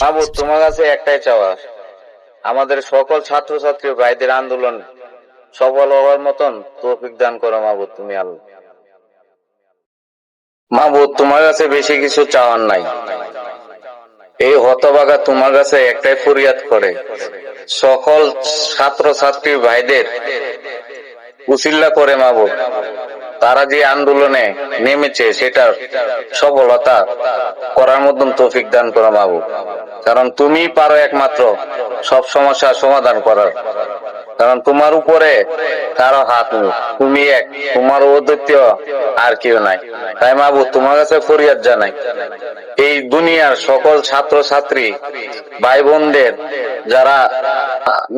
বাবু, তোমার কাছে একটাই চাওয়া। আমাদের সকল ছাত্রছাত্রী ভাইদের আন্দোলন সফল হওয়ার মতন তৌফিক দান করো মাবুদ তুমি আল্লাহ। মাবুদ তোমার কাছে বেশি কিছু চাওয়ার নাই। এই হতবাগা তোমার কাছে একটাই ফরিয়াদ করে। সকল ছাত্রছাত্রী ভাইদের উচিল্লা করে মাবুদ তারা যে আন্দোলনে নেমেছে, সেটার সফলতা করার মতন তৌফিক দান করো মাবুদ কারণ তুমি পারো একমাত্র সব সমস্যার সমাধান করার। কারণ তোমার উপরে কারও হাত নেই, তুমি এক, তোমার অদ্বিতীয় আর কেউ নাই। তাই মাবুদ তোমার কাছে ফরিয়াদ জানাই, এই দুনিয়ার সকল ছাত্র ছাত্রী ভাই বোনদের যারা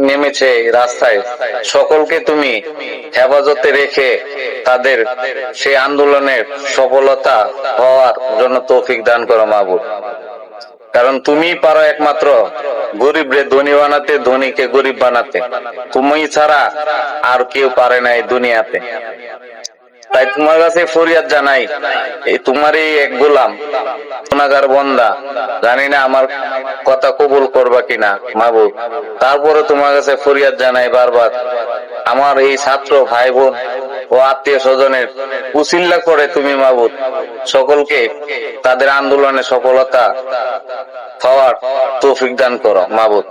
নেমেছে রাস্তায়, সকলকে তুমি হেফাজতে রেখে তাদের সেই আন্দোলনের সফলতা হওয়ার জন্য তৌফিক দান করো মাহবুব। কারণ তুমি পারো একমাত্র গরিব রে ধনী বানাতে, ধনীকে গরিব বানাতে। তুমি ছাড়া আর কেউ পারে না এই দুনিয়াতে। তাই তোমার কাছে ফরিয়াদ জানাই, এই তোমারই এক গোলাম গুনাগার বন্দা, জানি না আমার কথা কবুল করবা কিনা মাহবুব তারপরে তোমার কাছে ফরিয়াদ জানাই বারবার। আমার এই ছাত্র ভাই বোন ও আত্মীয় স্বজনের উচিল্লা করে তুমি মাবুদ। সকলকে তাদের আন্দোলনে সফলতা পাওয়ার তৌফিক দান করো মাহবুব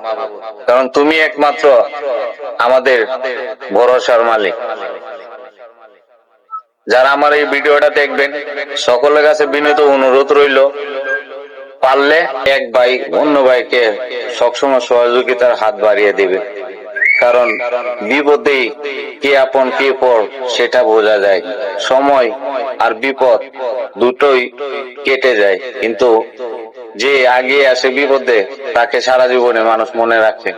কারণ তুমি একমাত্র আমাদের ভরসার মালিক। যারা আমার এই ভিডিওটা দেখবেন, সকলের কাছে বিনীত অনুরোধ রইল, পারলে এক ভাই অন্য ভাইকে সবসময় সহযোগিতার হাত বাড়িয়ে দিবে কারণ বিপদে কে আপন কে পর সেটা বোঝা যায়। সময় আর বিপদ দুটোই কেটে যায়। কিন্তু যে আগে আসে বিপদে, তাকে সারা জীবনে মানুষ মনে রাখে।